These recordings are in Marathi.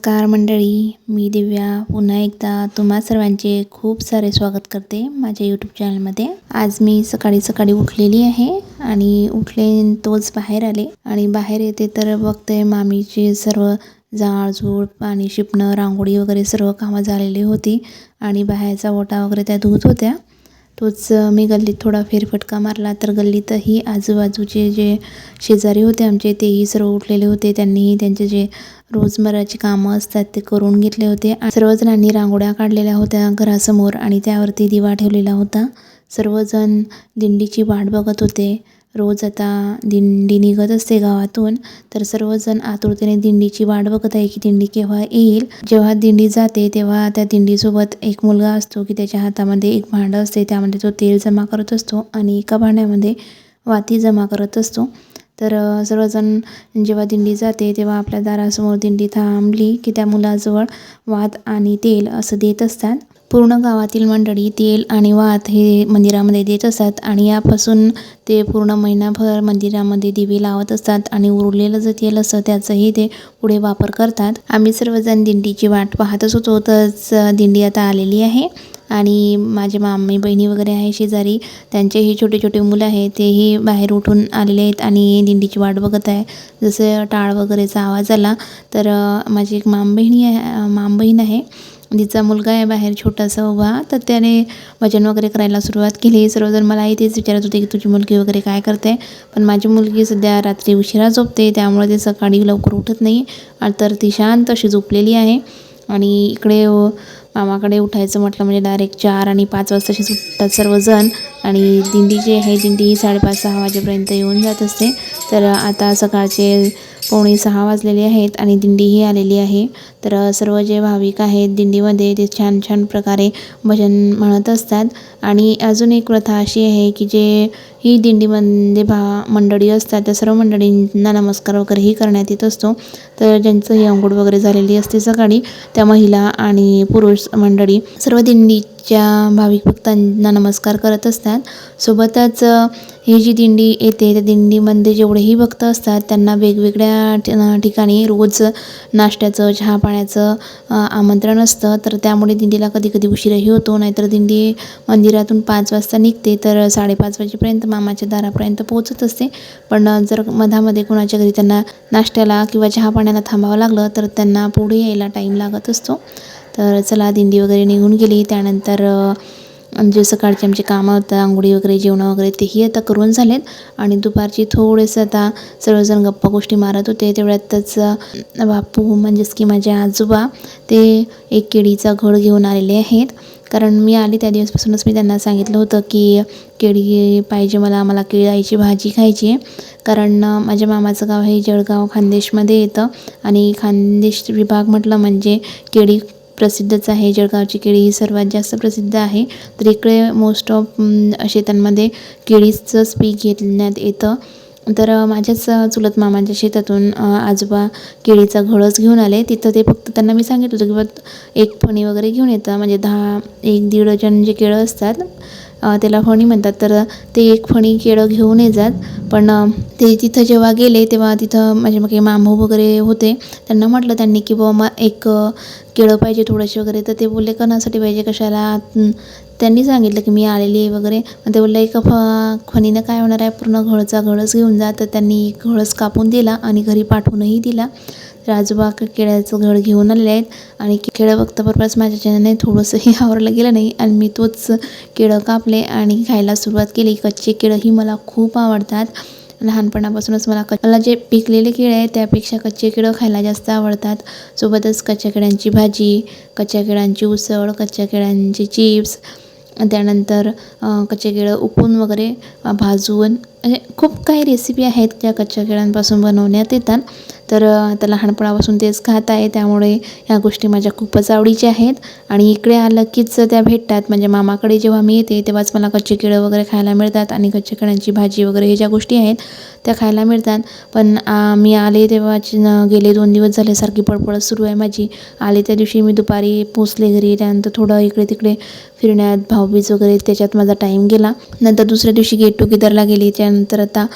नमस्कार मंडळी मी दिव्या. पुन्हा एकदा तुम्हा सर्वांचे खूप सारे स्वागत करते माझ्या यूट्यूब चॅनलमध्ये आज मी सकाळी सकाळी उठलेली आहे आणि उठले तोच बाहेर आले. आणि बाहेर येते तर बघते मामीचे सर्व जाळजूळ पाणी शिपणं रांगोळी वगैरे सर्व कामं झालेली होती. आणि बाहेरचा ओटा वगैरे त्या धुत होत्या. तोच मी गल्लीत थोडा फेरफटका मारला तर गल्लीतही आजूबाजूचे जे शेजारी होते आमचे तेही सर्व उठलेले होते. त्यांनीही त्यांचे जे रोजमर्राची कामं असतात ते करून घेतले होते. सर्वजणांनी रांगोळ्या काढलेल्या होत्या घरासमोर आणि त्यावरती दिवा ठेवलेला होता. सर्वजण दिंडीची वाट बघत होते. रोज आता दिंडी निघत असते गावातून तर सर्वजण आतुरतेने दिंडीची वाट बघत आहे की दिंडी केव्हा येईल. जेव्हा दिंडी जाते तेव्हा त्या दिंडीसोबत एक मुलगा असतो की त्याच्या हातामध्ये एक भांडं असते त्यामध्ये तो तेल जमा करत असतो आणि एका भांड्यामध्ये वाती जमा करत असतो. तर सर्वजण जेव्हा दिंडी जाते तेव्हा आपल्या दारासमोर दिंडी थांबली की त्या मुलाजवळ वात आणि तेल असं देत असतात. पूर्ण गावातील मंडळी तेल आणि वात हे मंदिरामध्ये देत असतात आणि यापासून ते पूर्ण महिनाभर मंदिरामध्ये दिवे लावत असतात आणि उरलेलं जे तेल असतं त्याचाही ते पुढे वापर करतात. आम्ही सर्वजण दिंडीची वाट पाहतच होतो तरच दिंडी आता आलेली आहे. आणि माझे मामी बहिणी वगैरे आहे शेजारी त्यांचेही छोटे छोटे मुलं आहे तेही बाहेर उठून आलेले आहेत आणि दिंडीची वाट बघत आहे. जसं टाळ वगैरेचा आवाज आला तर माझी एक माम बहिणी आहे मामबहीण आहे. तिचा मुलगा आहे बाहेर छोटासा उभा तर त्याने भजन वगैरे करायला सुरुवात केली. सर्वजण मलाही तेच विचारत होते की तुझी मुलगी वगैरे काय करते? पण माझी मुलगी सध्या रात्री उशिरा झोपते त्यामुळे ते सकाळी लवकर उठत नाही. तर ती शांत अशी झोपलेली आहे. आणि इकडे मामाकडे उठायचं म्हटलं म्हणजे डायरेक्ट चार आणि पाच वाजताशी सुटतात सर्वजण. आणि दिंडी जी आहे दिंडी ही साडेपाच सहा वाजेपर्यंत येऊन जात असते. तर आता सकाळचे पावणे सहा वाजलेले आहेत आणि दिंडीही आलेली आहे. तर सर्व जे भाविक आहेत दिंडीमध्ये ते छान छान प्रकारे भजन म्हणत असतात. आणि अजून एक प्रथा अशी आहे की जे ही दिंडीमध्ये भा मंडळी असतात त्या सर्व मंडळींना नमस्कार वगैरेही करण्यात येत असतो. तर ज्यांचं ही अंघोळ वगैरे झालेली असते सकाळी त्या महिला आणि पुरुष मंडळी सर्व दिंडीच्या भाविक भक्तांना नमस्कार करत असतात. सोबतच ही जी दिंडी येते त्या दिंडीमध्ये जेवढेही भक्त असतात त्यांना वेगवेगळ्या ठिकाणी रोज नाश्त्याचं चहा पाण्याचं आमंत्रण असतं. तर त्यामुळे दिंडीला कधी कधी उशीरही होतो. नाहीतर दिंडी मंदिरातून पाच वाजता निघते. तर साडेपाच वाजेपर्यंत मामाच्या दारापर्यंत पोहोचत असते. पण जर मधामध्ये कोणाच्या घरी त्यांना नाश्त्याला किंवा चहा पाण्याला थांबावं लागलं तर त्यांना पुढे यायला टाईम लागत असतो. तर चला दिंडी वगैरे निघून गेली. त्यानंतर म्हणजे जे सकाळचे आमचे कामं होतं आंघोळी वगैरे जेवणं वगैरे तेही आता करून झालेत. आणि दुपारची थोडेसं आता सर्वजण गप्पा गोष्टी मारत होते. तेवढ्यातच बापू म्हणजेच की माझे आजोबा ते एक केळीचा घड घेऊन आलेले आहेत. कारण मी आली त्या दिवसपासूनच मी त्यांना सांगितलं होतं की केळी पाहिजे मला मला केळीची भाजी खायची आहे. कारण माझ्या मामाचं गाव हे जळगाव खानदेशमध्ये येतं. आणि खानदेश विभाग म्हटलं म्हणजे केळी प्रसिद्धच आहे. जळगावची केळी ही सर्वात जास्त प्रसिद्ध आहे. तर इकडे मोस्ट ऑफ शेतांमध्ये केळीचंच पीक घेण्यात येतं. तर माझ्याच चुलत मामाच्या शेतातून आजोबा केळीचा घडच घेऊन आले. तिथं ते फक्त त्यांना मी सांगितलं होतं की एक फणी वगैरे घेऊन येतं. म्हणजे दहा एक दीड जण जे केळं असतात त्याला फणी म्हणतात. तर ते एक फणी केळं घेऊन ये जात. पण ते तिथं जेव्हा गेले तेव्हा तिथं माझे मग काही मामू वगैरे होते. त्यांना म्हटलं त्यांनी की बुवा मग एक केळं पाहिजे थोडेसे वगैरे. तर ते बोलले कणासाठी पाहिजे कशाला? त्यांनी सांगितलं की मी आलेली आहे वगैरे. मग ते बोललं एका फ फणीनं काय होणार आहे? पूर्ण घळचा घळस घेऊन जा. तर त्यांनी घळस कापून दिला आणि घरी पाठवूनही दिला. राजोबा आजोबा केळ्याचं घड घेऊन आलेले आहेत. आणि के- केळं बघताबरोबरच माझ्या चॅनलने थोडंसंही आवरलं गेलं नाही. आणि मी तोच केळं कापले आणि खायला सुरुवात केली. कच्चे केळंही मला खूप आवडतात. लहानपणापासूनच मला क मला जे पिकलेले केळे आहेत त्यापेक्षा कच्चे केळं खायला जास्त आवडतात. सोबतच कच्च्या केळ्यांची भाजी कच्च्या केळ्यांची उसळ कच्च्या केळ्यांचे चिप्स त्यानंतर कच्चे केळं उकळून वगैरे भाजून म्हणजे खूप काही रेसिपी आहेत ज्या कच्च्या केळ्यांपासून बनवण्यात येतात. तर आता लहानपणापासून तेच खात आहे. त्यामुळे ह्या गोष्टी माझ्या खूपच आवडीच्या आहेत. आणि इकडे आलं कीच त्या भेटतात. म्हणजे मामाकडे जेव्हा मी येते तेव्हाच मला कच्चे केळं वगैरे खायला मिळतात. आणि कच्च्या केळ्यांची भाजी वगैरे हे ज्या गोष्टी आहेत त्या खायला मिळतात. पण आ, मी आले तेव्हाच गेले दोन दिवस झाले सारखी पडपडत सुरू आहे माझी. आले त्या दिवशी मी दुपारी पोचले घरी. त्यानंतर थोडं इकडे तिकडे फिरण्यात भाऊबीज वगैरे त्याच्यात माझा टाईम गेला. नंतर दुसऱ्या दिवशी गेट टुगेदरला गेली. त्यानंतर आता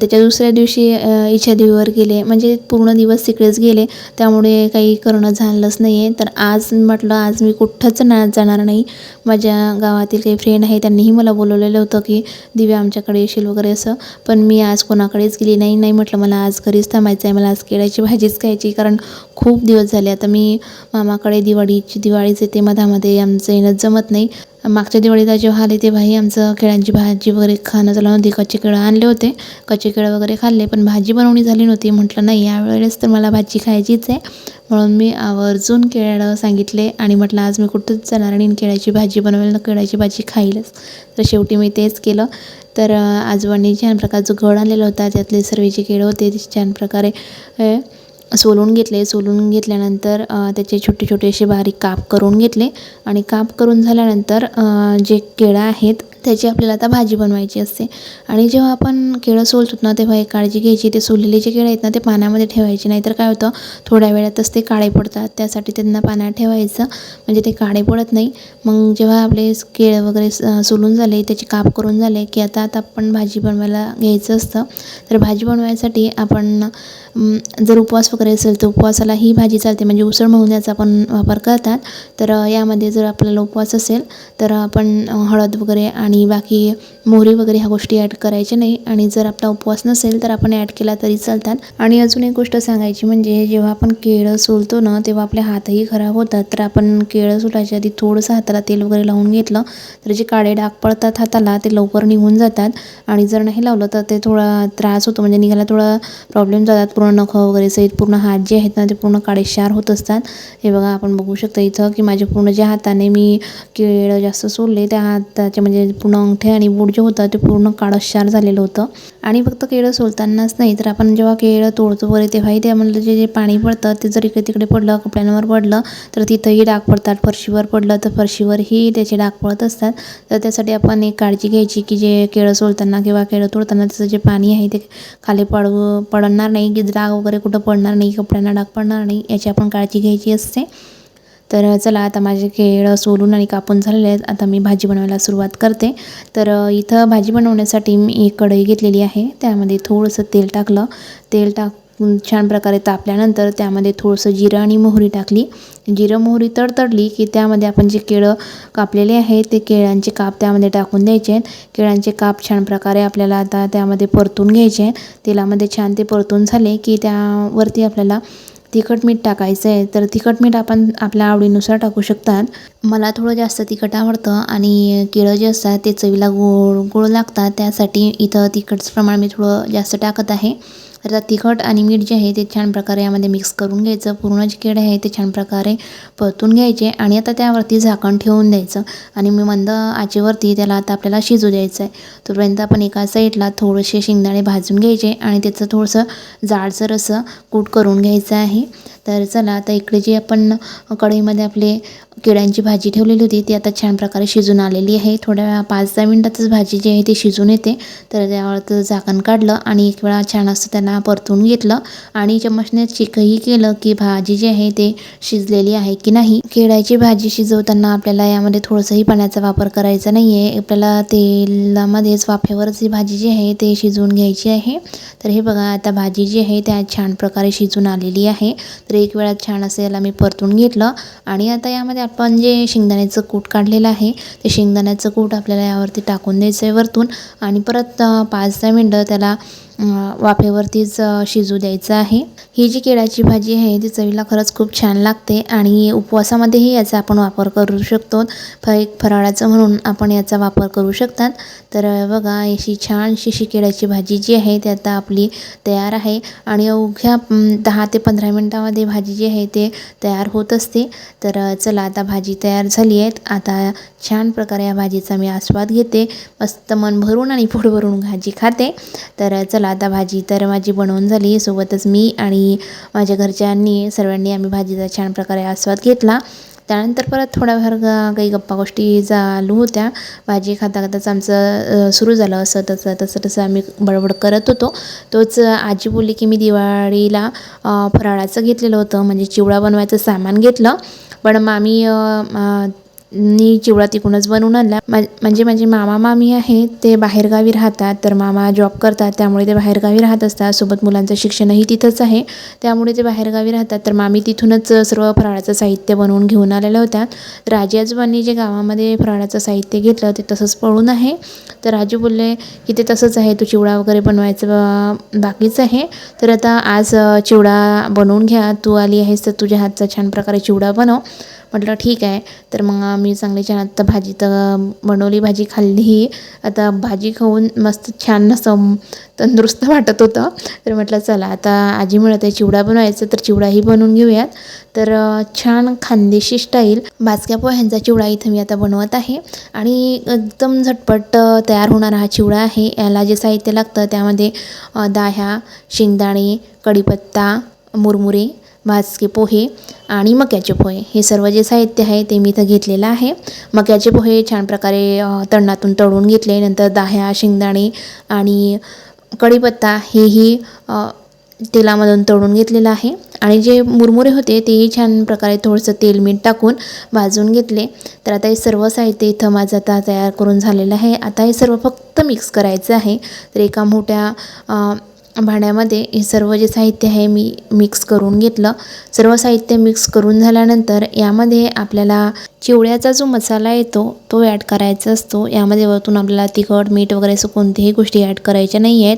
त्याच्या दुसऱ्या दिवशी इच्छादेवीवर गेले. म्हणजे पूर्ण दिवस तिकडेच गेले. त्यामुळे काही करणं झालंच नाही आहे तर आज म्हटलं आज मी कुठंच ना जाणार नाही. माझ्या गावातील काही फ्रेंड आहे त्यांनीही मला बोलवलेलं होतं की दिव्या आमच्याकडे येशील वगैरे असं. पण मी आज कोणाकडेच गेली नाही. नाही म्हटलं मला आज घरीच थांबायचं आहे मला आज केळ्याची भाजीच खायची कारण खूप दिवस झाले. आता मी मामाकडे दिवाळीची दिवाळीच येते मधामध्ये आमचं येणं जमत नाही. मागच्या दिवाळीला जेव्हा आले तेव्हाही आमचं केळ्यांची भाजी वगैरे खाणं झालं. होती कच्चे केळं आणले होते. कच्चे केळं वगैरे खाल्ले पण भाजी बनवणी झाली नव्हती. म्हटलं नाही यावेळेस तर मला भाजी खायचीच आहे. म्हणून मी आवर्जून केळं सांगितले आणि म्हटलं आज मी कुठंच जाणार आणि केळ्याची भाजी बनवेल ना केळ्याची भाजी खाईलच. तर शेवटी मी तेच केलं. तर आजोबांनी छान प्रकारचं गड आणलेला होता. त्यातले सर्व जे केळं होते. ते छान प्रकारे सोलून घेतले. सोलून घेतल्यानंतर त्याचे छोटे छोटे असे बारीक काप करून घेतले. आणि काप करून झाल्यानंतर जे केळं आहेत त्याची आपल्याला आता भाजी बनवायची असते. आणि जेव्हा आपण केळं सोलतो ना तेव्हा एक काळजी घ्यायची. ते सोललेले जे केळं आहेत ना ते पाण्यामध्ये ठेवायचे. नाहीतर काय होतं थोड्या वेळातच ते काळे पडतात. त्यासाठी त्यांना पाण्यात ठेवायचं. म्हणजे ते काळे पडत नाही. मग जेव्हा आपले केळं वगैरे स- सोलून झाले त्याचे काप करून झाले की आता आता आपण भाजी बनवायला घ्यायचं असतं. तर भाजी बनवायसाठी आपण जर उपवास वगैरे असेल तर उपवासाला ही भाजी चालते. म्हणजे उसळ मोहण्याचा आपण वापर करतात. तर यामध्ये जर आपल्याला उपवास असेल तर आपण हळद वगैरे आणि आणि बाकी मोहरी वगैरे ह्या गोष्टी ॲड करायच्या नाही. आणि जर आपला उपवास नसेल तर आपण ॲड केला तरी चालतात. आणि अजून एक गोष्ट सांगायची म्हणजे जेव्हा आपण केळं सोलतो ना तेव्हा आपले हातही खराब होतात. तर आपण केळं सोलायच्या आधी थोडंसं हाताला तेल वगैरे लावून घेतलं तर जे काळे डाग पडतात हाताला ते लवकर निघून जातात. आणि जर नाही लावलं तर ते थोडा त्रास होतो म्हणजे निघायला थोडा प्रॉब्लेम जातात. पूर्ण नखं वगैरे सहित पूर्ण हात जे आहेत ना ते पूर्ण काळेशार होत असतात. हे बघा आपण बघू शकतो इथं की माझ्या पूर्ण ज्या हाताने मी केळं जास्त सोलले त्या हाताचे म्हणजे पूर्ण अंगठे आणि बूट जे होतं ते पूर्ण काळशार झालेलं होतं. आणि फक्त केळं सोलतानाच नाही तर आपण जेव्हा केळं तोडतो वगैरे तेव्हाही त्यामधलं जे जे पाणी पडतं ते जर इकडे तिकडे पडलं कपड्यांवर पडलं तर तिथंही डाग पडतात. फरशीवर पडलं तर फरशीवरही त्याचे डाग पडत असतात. तर त्यासाठी आपण एक काळजी घ्यायची की जे केळं सोलताना किंवा केळं तोडताना त्याचं जे पाणी आहे ते खाली पडव पडणार नाही. की डाग वगैरे कुठं पडणार नाही कपड्यांना डाग पडणार नाही याची आपण काळजी घ्यायची असते. तर चला आता माझे केळं सोलून आणि कापून झालेले आहेत. आता मी भाजी बनवायला सुरुवात करते. तर इथं भाजी बनवण्यासाठी मी एक कढई घेतलेली आहे. त्यामध्ये थोडंसं तेल टाकलं. तेल टाकून छान प्रकारे तापल्यानंतर त्यामध्ये थोडंसं जिरं आणि मोहरी टाकली. जिरं मोहरी तडतडली की त्यामध्ये आपण जे केळं कापलेले आहे ते केळ्यांचे काप त्यामध्ये टाकून द्यायचे आहेत. केळ्यांचे काप छान प्रकारे आपल्याला आता त्यामध्ये परतून घ्यायचे आहेत. तेलामध्ये छान ते परतून झाले की त्यावरती आपल्याला तिखट मीठ टाकायचं आहे तर तिखट मीठ आपण आपल्या आवडीनुसार टाकू शकतात. मला थोडं जास्त तिखट आवडतं आणि केळं जे असतात ते चवीला गोड गोड लागतात त्यासाठी इथं तिखटचं प्रमाण मी थोडं जास्त टाकत आहे. तर आता तिखट आणि मीठ जे आहे ते छान प्रकारे यामध्ये मिक्स करून घ्यायचं. पूर्ण जे केड आहे ते छान प्रकारे परतून घ्यायचे आणि आता त्यावरती झाकण ठेवून द्यायचं. आणि मी मंद आचेवरती त्याला आता आपल्याला शिजू द्यायचं आहे तोपर्यंत आपण एका साईडला थोडेसे शेंगदाणे भाजून घ्यायचे आणि त्याचं थोडंसं जाडसर असं कूट करून घ्यायचं आहे. तर चला आता इकडे जे आपण कढईमध्ये आपले केळ्यांची भाजी ठेवलेली होती ती आता छान प्रकारे शिजून आलेली आहे. थोड्या वेळा पाच दहा मिनटातच भाजी जी आहे ती शिजून येते. तर त्यावर झाकण काढलं आणि एक वेळा छान असं त्यांना परतून घेतलं आणि चम्मचने चिकही केलं की भाजी जी आहे ते शिजलेली आहे की नाही. केळ्याची भाजी शिजवताना आपल्याला यामध्ये थोडंसंही पाण्याचा वापर करायचा नाही आहे आपल्याला तेलामध्येच वाफेवरच ही भाजी जी आहे ते शिजवून घ्यायची आहे. तर हे बघा आता भाजी जी आहे त्या छान प्रकारे शिजून आलेली आहे. तर एक वेळा छान असं याला मी परतून घेतलं आणि आता यामध्ये आपण जे शेंगदाण्याचं कूट काढलेलं आहे ते शेंगदाण्याचं कूट आपल्याला यावरती टाकून द्यायचं आहे वरतून. आणि परत पाच दहा मिनटं त्याला वाफेवरतीच शिजू द्यायचं आहे. ही जी केळ्याची भाजी आहे ती चवीला खरंच खूप छान लागते आणि उपवासामध्येही याचा आपण वापर करू शकतो. फ एक फराळाचं म्हणून आपण याचा वापर करू शकतात. तर बघा अशी छान अशी केळ्याची भाजी जी आहे ती आता आपली तयार आहे आणि अवघ्या दहा ते पंधरा मिनटामध्ये भाजी जी आहे ते तयार होत असते. तर चला आता भाजी तयार झाली आहेत. आता छान प्रकारे या भाजीचा मी आस्वाद घेते. मस्त मन भरून आणि पोट भरून भाजी खाते. तर चला चला आता भाजी तर माझी बनवून झाली. सोबतच मी आणि माझ्या घरच्यांनी सर्वांनी आम्ही भाजीचा छान प्रकारे आस्वाद घेतला. त्यानंतर परत थोड्याफार ग काही गप्पा गोष्टी चालू होत्या. भाजी खाता खाताच आमचं सुरू झालं. असं तसं तसं तसं आम्ही बडबड करत होतो. तोच आजी बोलली की मी दिवाळीला फराळाचं घेतलेलं होतं. म्हणजे चिवडा बनवायचं सामान घेतलं. पण मामी आम्ही मी चिवडा तिकडूनच बनवून आणला. मा- म्हणजे माझे मामा मामी आहेत ते बाहेरगावी राहतात. तर मामा जॉब करतात त्यामुळे ते बाहेरगावी राहत असतात. सोबत मुलांचं शिक्षणही तिथंच आहे. त्यामुळे ते बाहेरगावी राहतात. तर मामी तिथूनच सर्व फराळाचं साहित्य बनवून घेऊन आलेल्या होत्या. तर आजी आजोबांनी जे गावामध्ये फराळाचं साहित्य घेतलं ते तसंच पळून आहे. तर राजू बोलले की ते तसंच आहे. तू चिवडा वगैरे बनवायचं बाकीच आहे. तर आता आज चिवडा बनवून घ्या. तू आली आहेस तर तुझ्या हातचा छान प्रकारे चिवडा बनव. म्हटलं ठीक आहे. तर मग आम्ही चांगली छान आत्ता भाजी तर बनवली भाजी खाल्ली. आता भाजी खाऊन मस्त छान असं तंदुरुस्त वाटत होतं. तर म्हटलं चला आता आजी म्हणत आहे चिवडा बनवायचा तर चिवडाही बनवून घेऊयात. तर छान खानदेशी स्टाईल भाजक्या पोह्यांचा चिवडा इथं मी आता बनवत आहे. आणि एकदम झटपट तयार होणारा हा चिवडा आहे. याला जे साहित्य लागतं त्यामध्ये दाह्या शेंगदाणे कढीपत्ता मुरमुरे भाजके पोहे आणि मक्याचे पोहे. हे सर्व जे साहित्य आहे ते मी इथं घेतलेलं आहे. मक्याचे पोहे छान प्रकारे तळणातून तळून घेतले. नंतर दाह्या शेंगदाणे आणि कढीपत्ता हेही तेलामधून तळून घेतलेलं आहे. आणि जे मुरमुरे होते तेही छान प्रकारे थोडंसं तेल मीठ टाकून भाजून घेतले. तर आता हे सर्व साहित्य इथं माझं आता तयार करून झालेलं आहे. आता हे सर्व फक्त मिक्स करायचं आहे. तर एका मोठ्या भांड्यामध्ये हे सर्व जे साहित्य आहे मी मिक्स करून घेतलं. सर्व साहित्य मिक्स करून झाल्यानंतर यामध्ये आपल्याला चिवड्याचा जो मसाला येतो तो ॲड करायचा असतो. यामध्ये वरतून आपल्याला तिखट मीठ वगैरे असं कोणत्याही गोष्टी ॲड करायच्या नाही आहेत.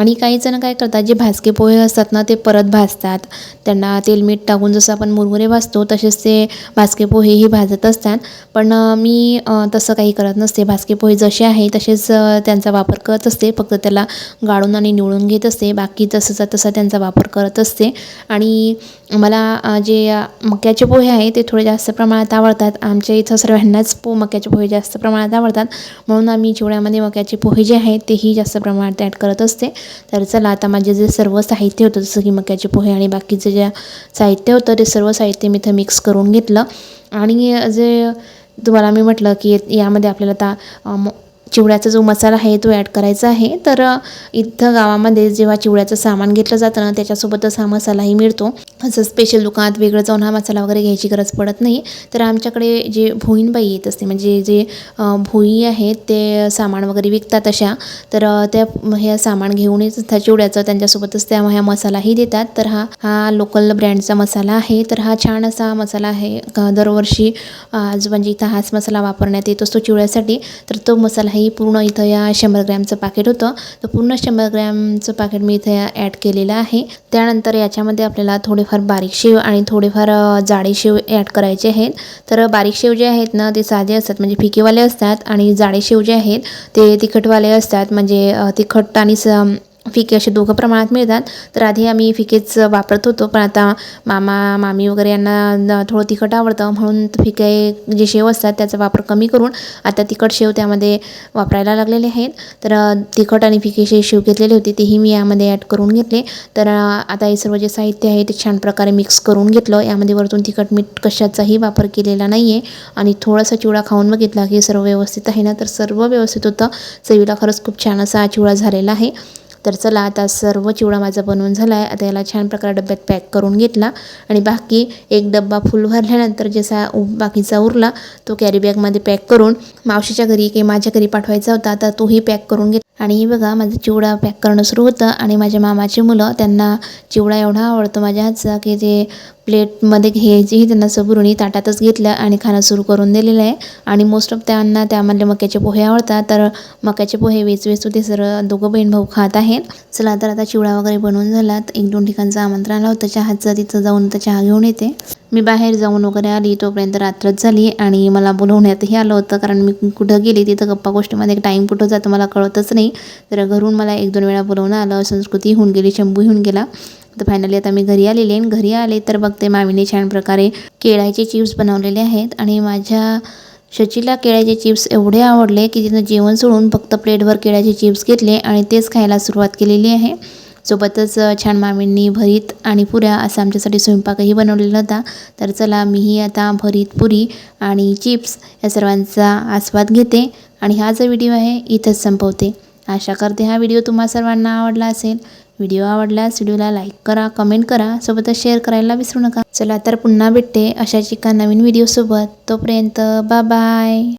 आणि काही जण काय करतात जे भाजके पोहे असतात ना ते परत भाजतात. त्यांना तेल मीठ टाकून जसं आपण मुरमुरे भाजतो तसेच ते भाजके पोहेही भाजत असतात. पण मी तसं काही करत नसते. भाजके पोहे जसे आहे तसेच त्यांचा वापर करत असते. फक्त त्याला गाळून आणि निवळून घेत असते. बाकी तसंचा तसा त्यांचा वापर करत असते. आणि मला जे मक्याचे पोहे आहे ते थोडे जास्त प्रमाणात आवडतात. आमच्या इथं सर्वांनाच पो मक्याचे पोहे जास्त प्रमाणात आवडतात. म्हणून आम्ही चिवड्यामध्ये मक्याचे पोहे जे आहेत तेही जास्त प्रमाणात ॲड करत असते. तर चला आता माझे जे सर्व साहित्य होतं जसं की मक्याचे पोहे आणि बाकीचं जे साहित्य होतं ते सर्व साहित्य मी इथं मिक्स करून घेतलं. आणि जे तुम्हाला मी म्हटलं की यामध्ये आपल्याला आता चिवड्याचा जो मसाला आहे तो ॲड करायचा आहे. तर इथं गावामध्ये जेव्हा चिवड्याचं सामान घेतलं जातं ना त्याच्यासोबतच हा मसालाही मिळतो. असं स्पेशल दुकानात वेगळं जाऊन हा मसाला वगैरे घ्यायची गरज पडत नाही. तर आमच्याकडे जे भोईनबाई येत असते म्हणजे जे भोई आहेत ते सामान वगैरे विकतात अशा. तर त्या हे सामान घेऊनच त्या चिवड्याचं त्यांच्यासोबतच त्या ह्या मसालाही देतात. तर हा हा लोकल ब्रँडचा मसाला आहे. तर हा छान असा मसाला आहे. का दरवर्षी आज म्हणजे इथं हाच मसाला वापरण्यात येत असतो चिवड्यासाठी. तर तो मसाला मसालाही पूर्ण इथं या शंभर ग्रॅमचं पाकिट होतं. तर पूर्ण शंभर ग्रॅमचं पाकिट मी इथं ॲड केलेलं आहे. त्यानंतर याच्यामध्ये आपल्याला थोडेफार बारीक शेव आणि थोडेफार जाडे शेव ॲड करायचे आहेत. तर बारीक शेव जे आहेत ना ते साधे असतात म्हणजे फिकेवाले असतात आणि जाडे शेव जे आहेत ते तिखटवाले असतात. म्हणजे तिखट आणि स फिके असे दोघं प्रमाणात मिळतात. तर आधी आम्ही फिकेच वापरत होतो पण आता मामा मामी वगैरे यांना थोडं तिखट आवडतं म्हणून फिके जे शेव असतात त्याचा वापर कमी करून आता तिखट शेव त्यामध्ये वापरायला लागलेले आहेत. तर तिखट आणि फिके जे शेव घेतलेले होते तेही मी यामध्ये ॲड करून घेतले. तर आता हे सर्व जे साहित्य आहे ते छान प्रकारे मिक्स करून घेतलं. यामध्ये वरतून तिखट मीठ कशाचाही वापर केलेला नाही आहे आणि थोडासा चिवडा खाऊन बघितला की सर्व व्यवस्थित आहे ना? तर सर्व व्यवस्थित होतं. चवीला खरंच खूप छान असा चिवडा झालेला आहे. तर चला आता सर्व चिवडा माझा बनवून झाला आहे आता याला छान प्रकारे डब्यात पॅक करून घेतला. आणि बाकी एक डब्बा फुल भरल्यानंतर जसा उ- बाकीचा उरला तो कॅरी बॅगमध्ये पॅक करून मावशीच्या घरी किंवा माझ्या घरी पाठवायचा होता आता तोही पॅक करून घेत आणि हे बघा माझं चिवडा पॅक करणं सुरू होतं. आणि माझ्या मामाची मुलं त्यांना चिवडा एवढा आवडतो माझ्या हातचा की ते प्लेटमध्ये घ्यायचीही त्यांना सबुरुणी ताटातच घेतलं आणि खाणं सुरू करून दिलेलं आहे. आणि मोस्ट ऑफ त्यांना त्यामधले मक्याचे पोहे आवडतात. तर मक्याचे पोहे वेच वेच ते सर दोघं बहीण भाऊ खात आहेत. चला तर आता चिवडा वगैरे बनवून झाला एक दोन ठिकाणचं आमंत्रण आलं होतं. चहाचं तिथं जाऊन तर चहा घेऊन येते. मी बाहेर जाऊन वगैरे आली तोपर्यंत रात्रच झाली आणि मला बोलवण्यातही आलं होतं. कारण मी कुठं गेली तिथं गप्पा गोष्टीमध्ये टाईम कुठं जातो मला कळतच नाही. तर घरून मला एक दोन वेळा बोलवणं आलं संस्कृती होऊन गेली शंभू होऊन गेला. तर फायनली आता मी घरी आलेली आहे आणि घरी आले तर बघते मामीने छान प्रकारे केळ्याचे चिप्स बनवलेले आहेत. आणि माझ्या शचीला केळ्याचे चिप्स एवढे आवडले की तिनं जेवण सोडून फक्त प्लेटभर केळ्याचे चिप्स घेतले आणि तेच खायला सुरुवात केलेली आहे. सोबतच छान मामींनी भरीत आणि पुऱ्या असा आमच्यासाठी स्वयंपाकही बनवलेला होता तर चला मीही आता भरीत पुरी आणि चिप्स या सर्वांचा आस्वाद घेते आणि हा जो व्हिडिओ आहे इथंच संपवते. आशा करते हा व्हिडिओ तुम्हा सर्वांना आवडला असेल. व्हिडिओ आवडल्यास व्हिडिओला लाईक करा कमेंट करा सोबतच शेअर करायला विसरू नका. चला तर पुन्हा भेटते अशाच एका नवीन व्हिडिओसोबत. तोपर्यंत बा बाय